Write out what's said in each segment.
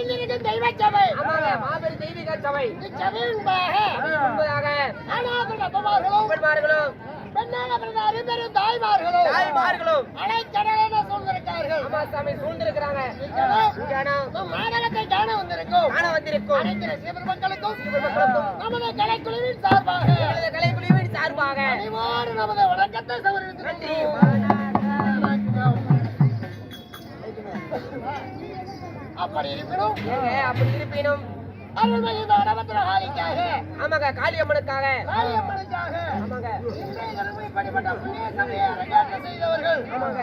அமைந்திருக்கும் தெய்வ சபை மாபெரும் தெய்வீக சபை. பெண்மார்களும். பெண்ணாக பிறந்த அரும்பெரும் தாய்மார்களும் தாய்மார்களும். அனைத்தடலான சூழ்ந்திருக்கிறார்கள். அம்மா சாமி சூழ்ந்திருக்கிறாங்க. நாடகத்தை காண வந்திருக்கும். காண வந்திருக்கும். அனைத்து ரசிகர் மக்களுக்கும் நமது கலைக்குழுவின் சார்பாக. கலைக்குழுவின் சார்பாக. நமது வணக்கத்தை நன்றி அப்படி இருக்கணும் அப்படி இருப்பினும். ஆமாங்க காளியம்மனுக்காக. காளியம்மனுக்காக. ஆமாங்க.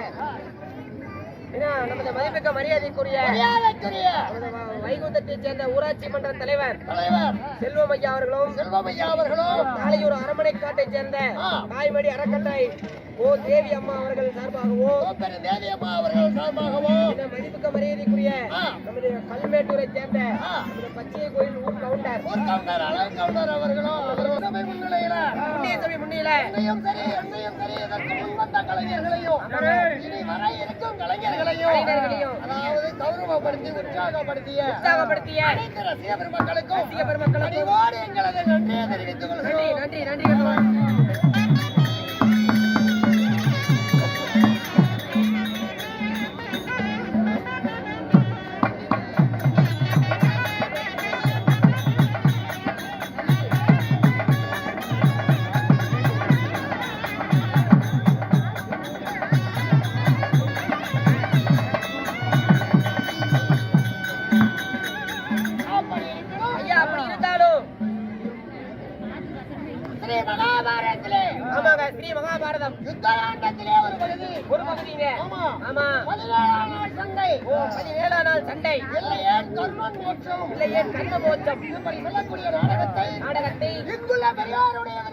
ஏன்னா நமது மதிப்புக்க மரியாதைக்குரிய மரியாதைக்குரிய நமது வ- வைகுந்தத்தைச் சேர்ந்த ஊராட்சி மன்ற தலைவர் தலைவர் செல்வம் ஐயா அவர்களும் செல்வமையா அவர்களும் நாளையூர் அரமனை காட்டைச் சேர்ந்த. தாய்மடி அறக்கட்டளை ஓ தேவி அம்மா அவர்கள் சார்பாகவும் கோப்பெரு தேவியம்மா அவர்கள் சார்பாகவும் இந்த மதிப்புக்க மரியாதைக்குரிய. நமது கல்மேட்டூரை சேர்ந்த. நமது பச்சை கோயில் ஊர் கவுண்டர் கவுண்டர் அவர்களும் புண்ணிய சபை முன்னில என்னையும் சரி என்னையும் சரி. இதற்கு முன்வந்த கலைஞர்களையும் இனி வர இருக்கும் கலைஞர்களையும் கலைஞர்களையும். அதாவது கௌரவப்படுத்தி உற்சாகப்படுத்திய உற்சாகப்படுத்திய அனைத்து ரசிக பெருமக்களுக்கும் ரசிக பெருமக்களுக்கும் பணிவோடு எங்களது நன்றியை தெரிவித்துக் நன்றி கொள்கிறோம் நன்றி நன்றி.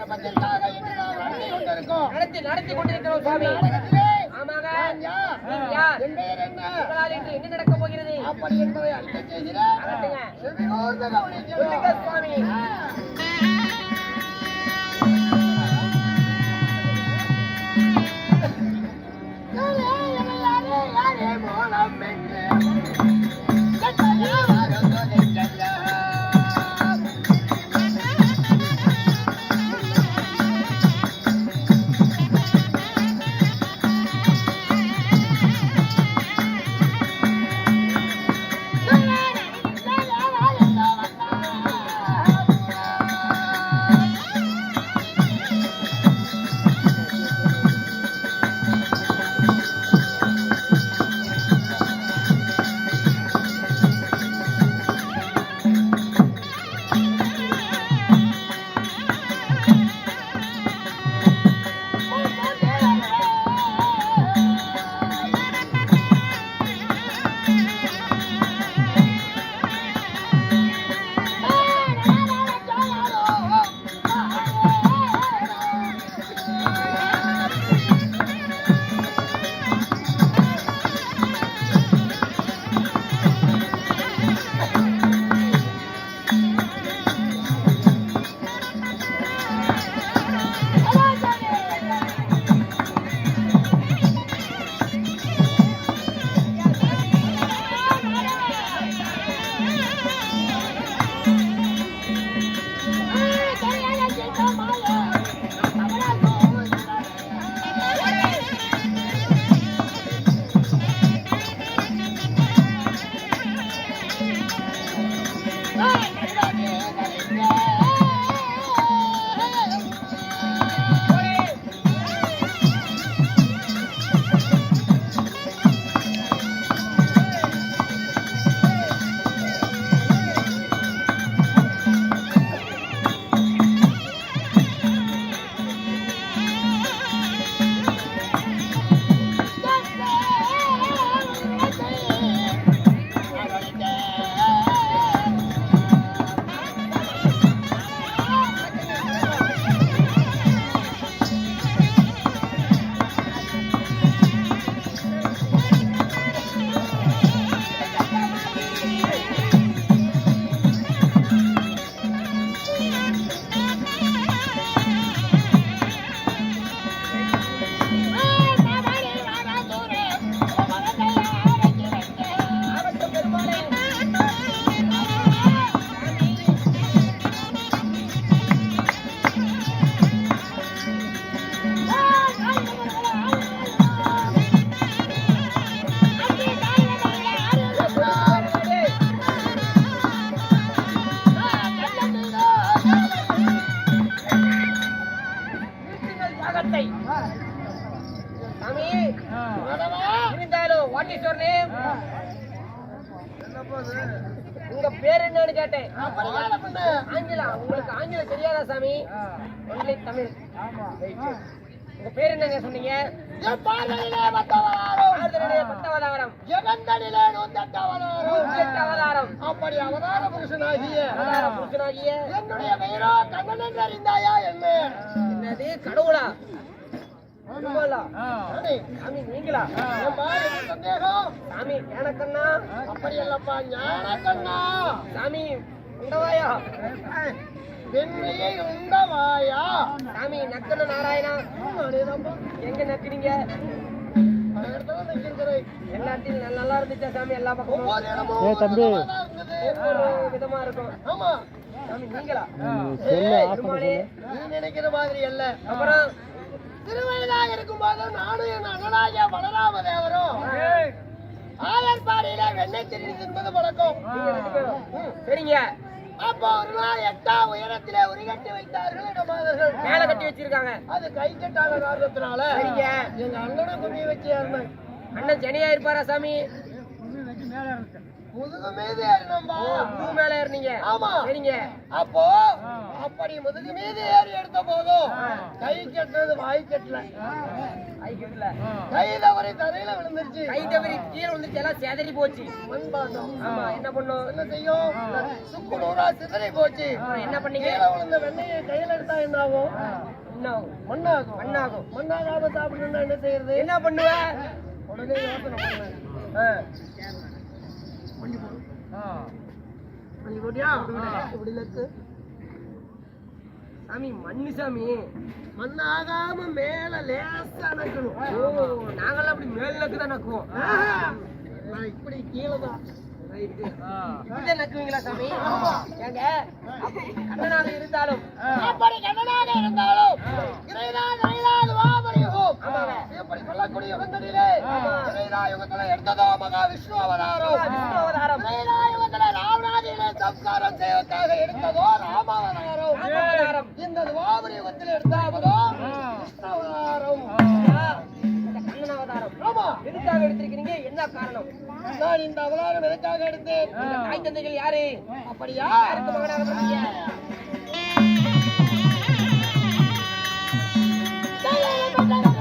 இன்று நாம் நடத்தி கொண்டிருக்கோம் நடத்தி. நடத்தி கொண்டிருக்கிறோம் சுவாமி ஆமாங்க. யார்? என் பெயர் என்ன? உங்களால் இன்று என்ன நடக்க போகிறது? அப்படி என்பதை அறிக்கை செய்கிறேன். சுவாமி. வாட் இஸ் யுவர் நேம் உங்க பேர் என்னன்னு கேட்டேன். ஆங்கிலம். உங்களுக்கு ஆங்கிலம் தெரியாதா சாமி? ஒன்லி தமிழ். உங்க பேர் என்னங்க சொன்னீங்க? அப்படி அவதார புருஷனாகிய அவதார புருஷனாகிய. என்னுடைய பெயரோ கண்ணன் என்று அறிந்தாயா என்ன? என்னது? கடவுளா? சாமி, நீங்களா? சந்தேகம்? சாமி ஞானக்கண்ணா? அப்படி அல்லப்பா ஞான கண்ணா சாமி உண்டவாயா? வெண்மையை உண்டவாயா? சாமி நக்கண்ண நாராயணா. எங்க நக்கிறீங்க. எல்லாத்தையும் நல்ல- நல்லா இருந்துச்சா சாமி எல்லா பக்கமும்? விதமா இருக்கும். ஆமா. சாமி நீங்களா? நீ நினைக்கிற மாதிரி அல்ல. அப்புறம் திருவயதாக இருக்கும்போது நானும் என் அண்ணனாகிய பலராம தேவரும் ஆயர் பாறையில வெண்ணெய் திரி தின்பது பழக்கம். சரிங்க. அப்போ ஒரு நாள் எட்டாம் உயரத்திலே உரிகட்டி வைத்தார்கள் இடமாதர்கள் மேல கட்டி வச்சிருக்காங்க. அது கை கட்டாத காரணத்தினால. எங்க அண்ணனை கும்மி வச்சு ஏறினேன் அண்ணன் ஜனியா இருப்பாரா சாமி? முதுகு மீது ஏறினோம்பா பூ மேல ஏறினீங்க. ஆமா. சரிங்க. அப்போ அப்படி முதுகு மீது ஏறி எடுத்த போதும். கை கட்டுறது வாய் கட்டல. கை தவறி தரையில விழுந்துருச்சு. கை தவறி கீழே வந்து எல்லாம் செதறி போச்சு. ஆமா என்ன பண்ணும்? என்ன செய்யும்? சுக்கு நூறா சிதறி போச்சு. என்ன பண்ணீங்க? கீழே விழுந்த வெண்ணெயை கையில எடுத்தா என்ன ஆகும்? மண்ணாகும். மண்ணாகும். மண்ணாகாம சாப்பிடணும்னா என்ன செய்யறது? என்ன பண்ணுவ? உடனே யோசனை போட்டியா இருக்கு சாமி மண்ணு சாமி மண்ணாகாம மேல லேசா நக்கணும் ஓ நாங்கெல்லாம் அப்படி மேலுக்கு தான் நக்குவோம். நான் இப்படி கீழே தான் நக்குவீங்களா சாமி ஏங்க கண்ணனாக இருந்தாலும் கண்ணனாக இருந்தாலும் இப்படி சொல்லக்கூடிய யுகத்திலே யுகத்துல எடுத்ததோ மகா விஷ்ணு அவதாரம். விஷ்ணு அவதாரம். இறைதா யுகத்துல ராமநாதியிலே சம்ஸ்காரம் செய்வதற்காக எடுத்ததோ ராமாவதாரம். இந்த துவாபரி யுகத்தில் எடுத்தாவதோ அவதாரம். எதுக்காக எடுத்திருக்கிறீங்க? என்ன காரணம்? நான் இந்த அவதாரம் எதற்காக எடுத்தேன்? தாய் தந்தைகள் யாரு? அப்படியா? மகனாக பிறந்தீங்க? ஏன்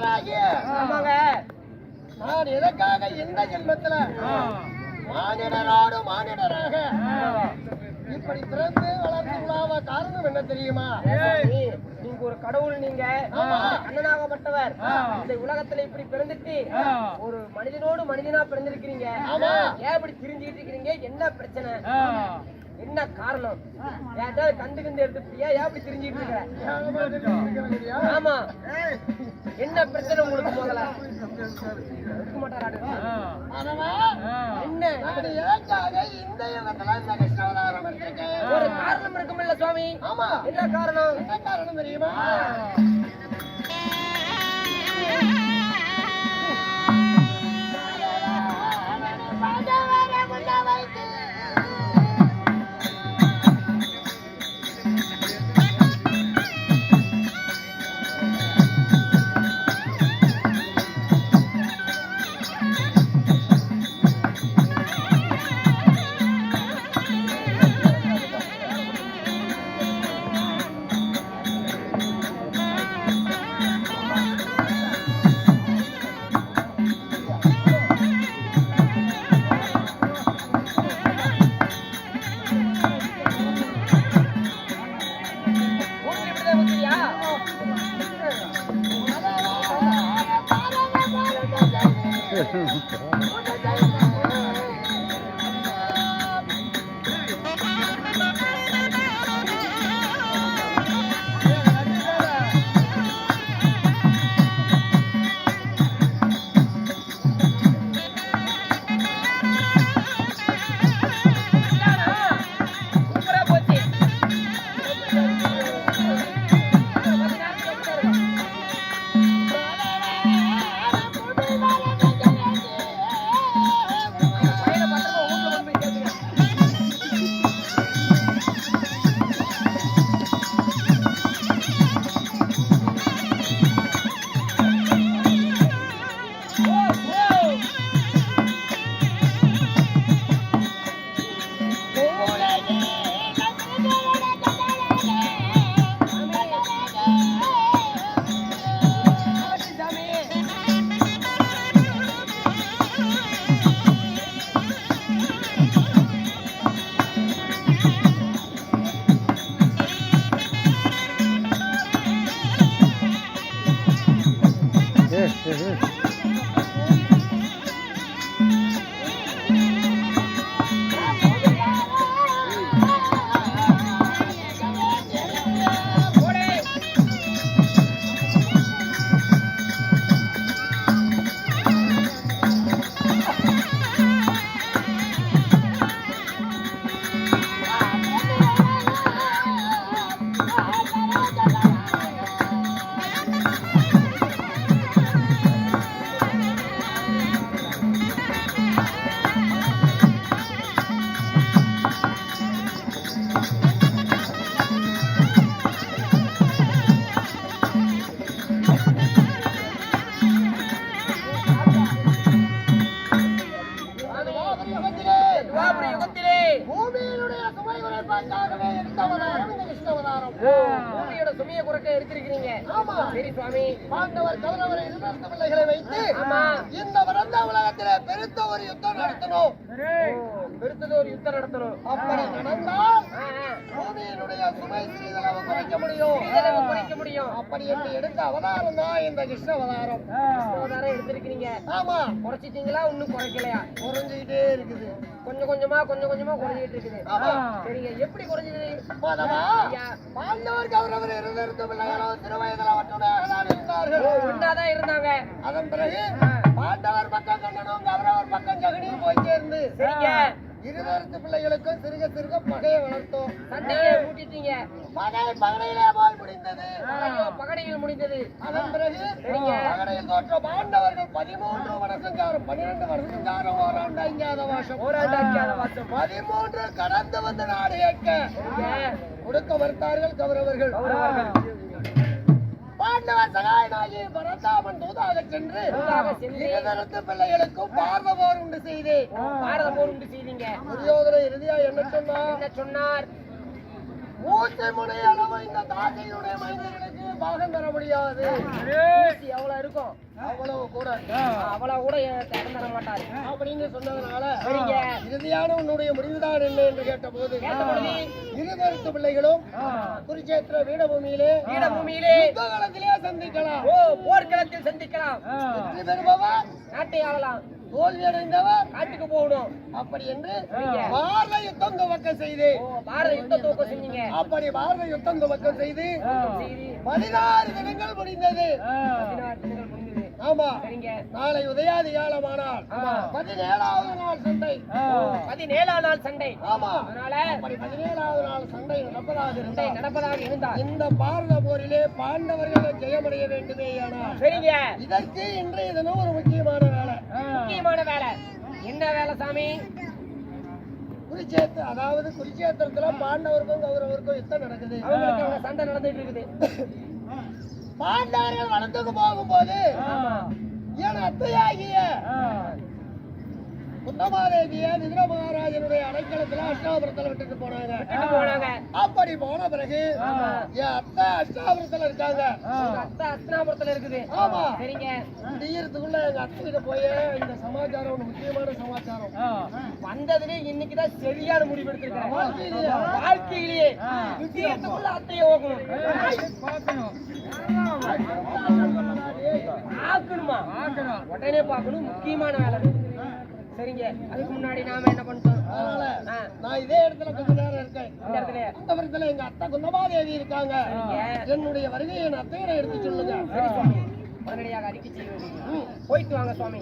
ஒருவராகிய ஆமாங்க. நான் எதற்காக இந்த ஜென்மத்துல மானிடரோடு மானிடராக இப்படி பிறந்து வளர்ந்து உலாவ காரணம் என்ன தெரியுமா? நீங்க ஒரு கடவுள் நீங்க. கண்ணனாகப்பட்டவர். இந்த உலகத்துல இப்படி பிறந்துட்டு ஒரு மனிதனோடு மனிதனா பிறந்திருக்கிறீங்க. ஏன் இப்படி பிரிஞ்சுக்கிட்டு இருக்கிறீங்க? என்ன பிரச்சனை? என்ன காரணம்? ஏதாவது கண்டு கண்டு எடுத்துட்டியா ஏன் அப்படி திரிஞ்சிட்டு இருக்கிற ஆமா. என்ன பிரச்சனை உங்களுக்கு முதல்ல? இருக்க மாட்டாராடு. என்ன? இந்த இடத்துல இந்த. ஒரு காரணம் இருக்குமில்ல சுவாமி. ஆமா. என்ன காரணம்? என்ன காரணம் தெரியுமா? பூமியோட சுமையை குறைக்க எடுத்திருக்கிறீங்க. சரி சுவாமி. பாண்டவர் கௌரவர் இருந்த பிள்ளைகளை வைத்து ஆமா. இந்த வறண்ட உலகத்திலே பெருத்த ஒரு யுத்தம் நடத்தணும். பெருத்தது ஒரு யுத்தம் நடத்தணும். அப்படி நடந்தால். பூமியினுடைய சுமை சிறிதளவு குறைக்க முடியும். சிறிதளவு குறைக்க முடியும். அப்படி என்று எடுத்த அவதாரம் தான் இந்த கிருஷ்ண அவதாரம். அவதாரம் எடுத்திருக்கிறீங்க. ஆமா. குறைச்சிட்டீங்களா? இன்னும் குறைக்கலையா? குறைஞ்சுக்கிட்டே இருக்குது. கொஞ்சம் கொஞ்சமா கொஞ்சம் கொஞ்சமா குறைஞ்சிட்டு இருக்குது. சரிங்க. எப்படி குறைஞ்சது? பாண்டவர் கௌரவர் இருந்திருந்த பிள்ளைகளோ திருவயதில் ஒன்னாதான் இருந்தாங்க. அதன் பிறகு பாண்டவர் பக்கம் கண்ணனும் கௌரவர் பக்கம் ஜெகனியும் போய் சேர்ந்து. சரிங்க. இருதரத்து பிள்ளைகளுக்கும் சிறுக சிறுக பகையை வளர்த்தோம் சண்டையை கூட்டிட்டீங்க பகை பகடையிலே போய் முடிந்தது பகடையில் முடிந்தது அதன் பிறகு. பகடையில் தோற்ற பாண்டவர்கள் பதிமூன்று வருஷங்காரம் பன்னிரண்டு வருஷங்காரம் ஓராண்டு அஞ்சாத வாசம் ஓராண்டு அஞ்சாத வாசம். பதிமூன்று கடந்து வந்து நாடு கேட்க. கொடுக்க மறுத்தார்கள் கௌரவர்கள் கௌரவர்கள். சென்று தூதாக சென்று இருதரத்து பிள்ளைகளுக்கும் பார்வ போர் உண்டு செய்து. பாரத போர் உண்டு செய்தீங்க. துரியோதன இறுதியா என்ன சொன்னா என்ன சொன்னார்? மூச்சு முனை அளவு இந்த தாசையுடைய மைந்தர்களுக்கு பாகம் தர முடியாது. எவ்வளவு இருக்கும்? அவ்வளவு கூட. அவ்வளவு கூட இடம் தர மாட்டாரு. அப்படின்னு சொன்னதுனால சரிங்க. இறுதியான உன்னுடைய முடிவுதான் என்ன என்று கேட்டபோது கேட்ட பொழுது இருதரத்து பிள்ளைகளும் குருச்சேத்திர வீடபூமியிலே யுத்தகலத்திலே சந்திக்கலாம். ஓ போர்க்களத்தில் சந்திக்கலாம். வெற்றி பெறுபவன் நாட்டை ஆளலாம். தோல்வி அடைந்தவர் காட்டுக்கு போகணும். அப்படி என்று. பாரத யுத்தம் துவக்கம் செய்து. பாரத யுத்த தூக்கம் செஞ்சீங்க. அப்படி பாரத யுத்தம் துவக்கம் செய்து பதினாறு தினங்கள் முடிந்தது. ஆமா. நாளை உதயாதி காலமானால் பதினேழாவது நாள் சண்டை. பதினேழாம் நாள் சண்டை. ஆமா. அதனால பதினேழாவது நாள் சண்டை நடப்பதாக சண்டை நடப்பதாக இருந்தால் இந்த பாரத போரிலே பாண்டவர்கள் ஜெயமடைய வேண்டுமே ஆனால் சரிங்க. இதற்கு இன்றைய தினம் ஒரு முக்கியமான வேலை முக்கியமான வேலை. என்ன வேலை சாமி? குருச்சேத்திர அதாவது குருச்சேத்திரத்துல பாண்டவருக்கும் கௌரவருக்கும் யுத்தம் நடக்குது. அவங்களுக்கு அங்க சண்டை நடந்துட்டு இருக்குது. பாண்டவர்கள் வளர்த்துக்கு போகும்போது என் அத்தையாகிய குந்தமாதேவிய விதுர மகாராஜனுடைய அடைக்கலத்துல அஷ்டாபுரத்துல விட்டுட்டு போனாங்க. அப்படி போன பிறகு என் அத்தை அஷ்டாபுரத்துல இருக்காங்க. அத்தை அஸ்தினாபுரத்துல இருக்குது. ஆமா. சரிங்க. விடியறதுக்குள்ள எங்க அத்தை கிட்ட போய் இந்த சமாச்சாரம் ஒரு முக்கியமான சமாச்சாரம். வந்ததுலே இன்னைக்குதான் சரியான முடிவு எடுத்திருக்கிறேன் வாழ்க்கையிலேயா? விடியறதுக்குள்ள அத்தையை ஆக்கணுமா உடனே பார்க்கணும் முக்கியமான வேலை. சரிங்க. அதுக்கு முன்னாடி நாம என்ன பண்ணிட்டோம்? நான் இதே இடத்துல கொஞ்ச நேரம் இருக்கேன். அந்த இடத்துல. எங்க அத்தை குந்தமாதேவி இருக்காங்க. என்னுடைய வருகையை என் அத்தையிட எடுத்து சொல்லுங்க. உடனடியாக அறிக்கை ம். போயிட்டு வாங்க சுவாமி.